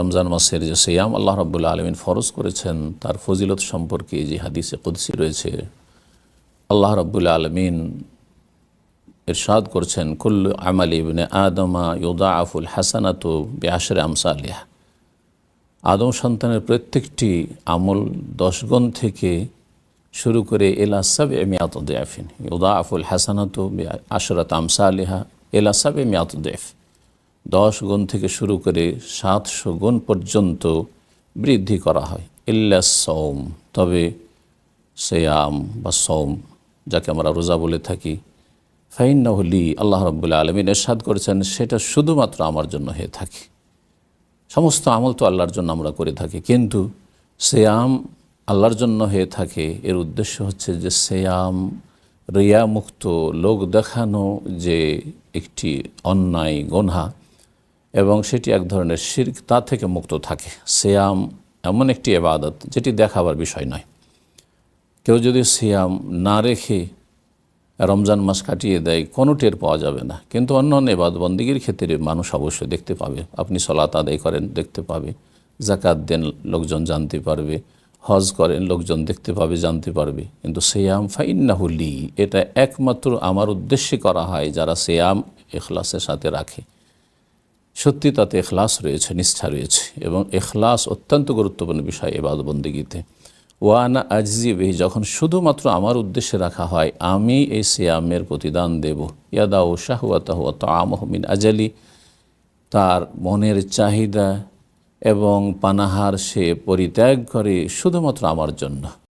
রমজান মাসের যে সিয়াম আল্লাহ রব্বুল্লা আলমিন ফরজ করেছেন, তার ফজিলত সম্পর্কে যে হাদিসে কুদসি রয়েছে, আল্লাহ রব্বুল্লা আলমিন ইরশাদ করছেন, কুল্লু আমাল ইবনে আদমা ইউদা আফুল হাসানাত বেআশরে আমসালিয়া আদম সন্তানের প্রত্যেকটি আমল দশগণ থেকে শুরু করে এলা সাব এমিয়াত দেয়াফিন ইউদা আফুল হাসানাত আশরাত আমসালিহা এলা সাব এমিয়াত দেফ দশ গুণ থেকে শুরু করে সাতশো গুণ পর্যন্ত বৃদ্ধি করা হয়। ইল্লা সৌম তবে সেয়াম বা সৌম যাকে আমরা রোজা বলে থাকি। ফাইন্নাহলি আল্লাহ রব্বুল্লা আলমিন এরশাদ করেছেন, সেটা শুধুমাত্র আমার জন্য হয়ে থাকে। সমস্ত আমল তো আল্লাহর জন্য আমরা করে থাকি, কিন্তু সেয়াম আল্লাহর জন্য হয়ে থাকে। এর উদ্দেশ্য হচ্ছে যে সেয়াম রিয়া মুক্ত লোক দেখানো যে একটি অন্যায়, গনহা এবং সেটি এক ধরনের শির্ক, তা থেকে মুক্ত থাকে। সিয়াম এমন একটি এবাদত যেটি দেখাবার বিষয় নয়। কেউ যদি সিয়াম না রেখে রমজান মাস কাটিয়ে দেয়, কোনো টের পাওয়া যাবে না। কিন্তু অন্য অন্য এবাদ বন্দিগির ক্ষেত্রে মানুষ অবশ্যই দেখতে পাবে। আপনি সলাত আদায় করেন, দেখতে পাবে। জাকাত দেন, লোকজন জানতে পারবে। হজ করেন, লোকজন দেখতে পাবে, জানতে পারবে। কিন্তু সেয়াম ফাইন্নাহুলি এটা একমাত্র আমার উদ্দেশ্যে করা হয়, যারা সেয়াম এখলাসের সাথে রাখে। সত্যি তাতে এখলাস রয়েছে, নিষ্ঠা রয়েছে এবং এখলাস অত্যন্ত গুরুত্বপূর্ণ বিষয় এবাদ বন্দিগিতে ওয়ানা আজজি বেহি, যখন শুধুমাত্র আমার উদ্দেশ্যে রাখা হয়, আমি এই সিয়ামের প্রতিদান দেব। ইয়াদা ও শাহুয়াতাহ আমহমিন আজালি। তার মনের চাহিদা এবং পানাহার সে পরিত্যাগ করে শুধুমাত্র আমার জন্য।